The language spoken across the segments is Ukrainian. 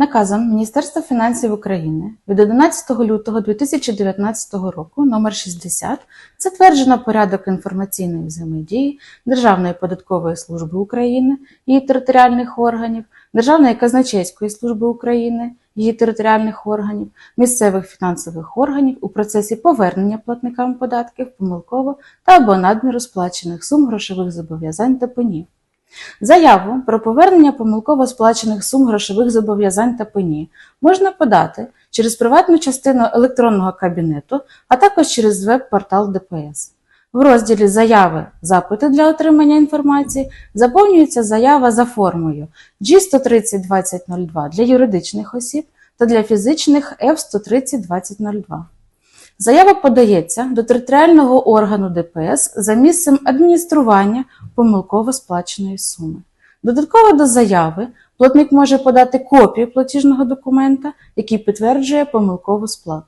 Наказом Міністерства фінансів України від 11 лютого 2019 року номер 60 затверджено порядок інформаційної взаємодії Державної податкової служби України, її територіальних органів, Державної казначейської служби України, її територіальних органів, місцевих фінансових органів у процесі повернення платникам податків помилково та або надміру сплачених сум грошових зобов'язань та пенів. Заяву про повернення помилково сплачених сум грошових зобов'язань та пені можна подати через приватну частину електронного кабінету, а також через веб-портал ДПС. В розділі Заяви Запити для отримання інформації заповнюється заява за формою G130-2002 для юридичних осіб та для фізичних F130-2002. Заява подається до територіального органу ДПС за місцем адміністрування помилково сплаченої суми. Додатково до заяви платник може подати копію платіжного документа, який підтверджує помилкову сплату.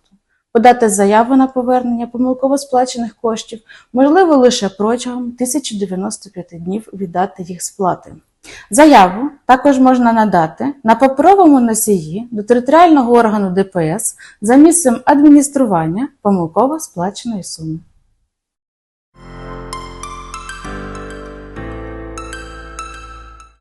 Подати заяву на повернення помилково сплачених коштів можливо лише протягом 1095 днів від дати їх сплати. Заяву також можна надати на паперовому носії до територіального органу ДПС за місцем адміністрування помилково сплаченої суми.